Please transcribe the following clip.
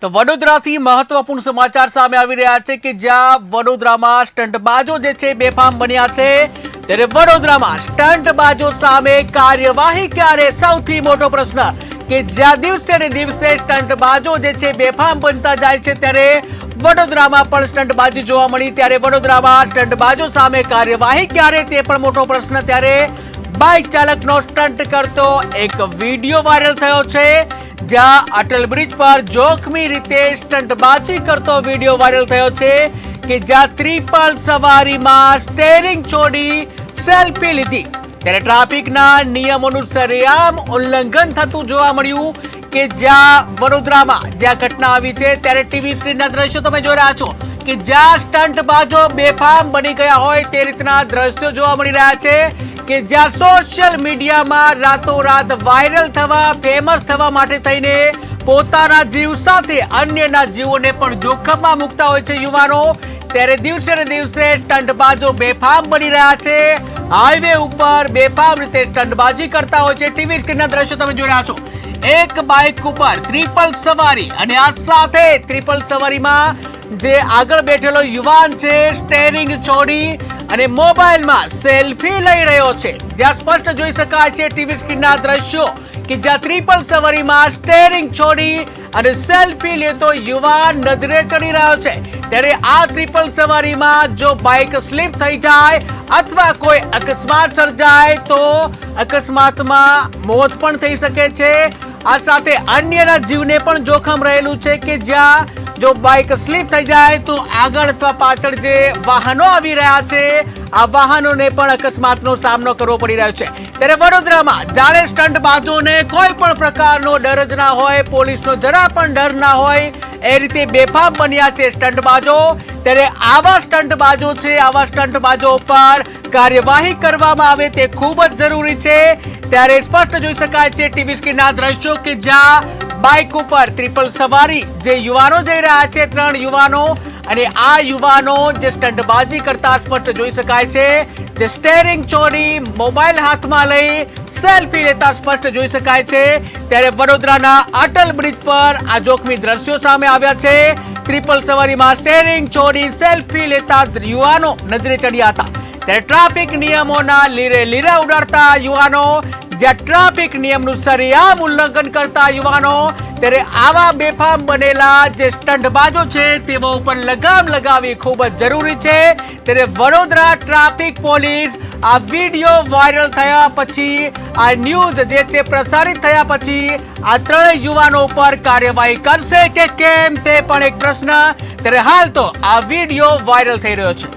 તો વડોદરાથી મહત્વપૂર્ણ સમાચાર સામે આવી રહ્યા છે કે જ્યાં વડોદરામાં સ્ટંટબાજો જે છે બેફામ બન્યા છે. ત્યારે વડોદરામાં સ્ટંટબાજો સામે કાર્યવાહી ક્યારે? સૌથી મોટો પ્રશ્ન કે જ્યાં દિવસે ને દિવસે સ્ટંટબાજો જે છે બેફામ બનતા જાય છે ત્યારે વડોદરામાં પણ સ્ટંટબાજી જોવા મળી. ત્યારે વડોદરામાં સ્ટંટબાજો સામે કાર્યવાહી ક્યારે? તે પણ મોટો પ્રશ્ન. ત્યારે બાઇક ચાલકનો સ્ટંટ કરતો એક વીડિયો વાયરલ થયો છે. જ્યાં અટલ બ્રિજ પર જોખમી રીતે સ્ટંટબાજી કરતો વીડિયો વાયરલ થયો છે કે જ્યાં ત્રિપલ સવારીમાં સ્ટેરિંગ છોડી સેલ્ફી લીધી. ત્યારે ટ્રાફિકના નિયમોનું સરેઆમ ઉલ્લંઘન થતું જોવા મળ્યું કે જ્યાં વડોદરામાં જ્યાં ઘટના આવી છે ત્યારે ટીવી સ્ક્રીનના દ્રશ્યો તમે જોઈ રહ્યા છો કે જ્યાં સ્ટંટબાજો બેફામ બની ગયા હોય તે રીતના દ્રશ્યો જોવા મળી રહ્યા છે. કે જ્યાં સોશિયલ મીડિયામાં રાતોરાત વાયરલ થવા ફેમસ થવા માટે થઈને પોતાના જીવ સાથે અન્યના જીવોને પણ જોખમમાં મૂકતા હોય છે યુવાનો. ત્યારે દિવસે ને દિવસે સ્ટંટબાજો બેફામ બની રહ્યા છે. હાઈવે ઉપર બેફામ રીતે સ્ટંટબાજી કરતા હોય છે. ટીવી સ્ક્રીનના દ્રશ્યો તમે જોઈ રહ્યા છો. એક બાઇક ઉપર ત્રિપલ સવારી અને આ સાથે ત્રિપલ સવારીમાં જે આગળ બેઠેલો યુવાન છે સ્ટેરિંગ છોડી અને મોબાઈલમાં સેલ્ફી લઈ રહ્યો છે. જ્યાં સ્પષ્ટ જોઈ શકાય છે ટીવી સ્ક્રીનના દ્રશ્યો કે જ્યાં ત્રિપલ સવારીમાં સ્ટેરિંગ છોડી અને સેલ્ફી લેતો યુવાન નજરે ચડી રહ્યો છે. ત્યારે આ ત્રિપલ સવારીમાં જો બાઇક સ્લીપ થઈ જાય અથવા કોઈ અકસ્માત સર્જાય તો અકસ્માતમાં મોત પણ થઈ શકે છે. આ સાથે અન્યના જીવને પણ જોખમ રહેલું છે કે જ્યાં જો બાઇક સ્લીપ થઈ જાય તો આગળ અથવા પાછળ જે વાહનો આવી રહ્યા છે, આ વાહનોને પણ અકસ્માતનો સામનો કરવો પડી રહ્યો છે. ત્યારે વડોદરામાં જાણે સ્ટન્ટ બાજુને કોઈ પણ પ્રકારનો ડર જ ના હોય, પોલીસનો જરા પણ ડર ના હોય, એ રીતે બેફામ બન્યા છે સ્ટંટબાજો ત્યારે આવા સ્ટંટબાજો છે, આવા સ્ટંટબાજો ઉપર કાર્યવાહી કરવામાં આવે તે ખૂબ જ જરૂરી છે. ત્યારે સ્પષ્ટ જોઈ શકાય છે ટીવી સ્ક્રીનના દ્રશ્યો કે જ્યાં બાઇક ઉપર ટ્રિપલ સવારી. જે યુવાનો જઈ રહ્યા છે, ત્રણ યુવાનો. અને આ યુવાનો જે સ્ટંટબાજી કરતા સ્પષ્ટ જોઈ શકાય છે. જે સ્ટેરિંગ ચોરી મોબાઈલ હાથમાં લઈ સેલ્ફી લેતા સ્પષ્ટ જોઈ શકાય છે. ત્યારે વડોદરાના અટલ બ્રિજ પર આ જોખમી દ્રશ્યો સામે આવ્યા છે. ટ્રિપલ સવારીમાં સ્ટેરિંગ ચોરી, સેલ્ફી લેતા યુવાનો નજરે ચડ્યા હતા. ત્યારે ટ્રાફિક નિયમોના લીરે લીરે ઉડાડતા યુવાનો જ્યાં ટ્રાફિક નિયમનું સરેઆમ ઉલ્લંઘન કરતા યુવાનો, ત્યારે આવા બેફામ બનેલા જે સ્ટંટબાજો છે તેઓ ઉપર લગામ લગાવવી ખૂબ જ જરૂરી છે. ત્યારે વડોદરા ટ્રાફિક પોલીસ આ વીડિયો વાયરલ થયા પછી, આ ન્યૂઝ જે છે પ્રસારિત થયા પછી, આ ત્રણેય યુવાનો ઉપર કાર્યવાહી કરશે કે કેમ તે પણ એક પ્રશ્ન. ત્યારે હાલ તો આ વીડિયો વાયરલ થઈ રહ્યો છે.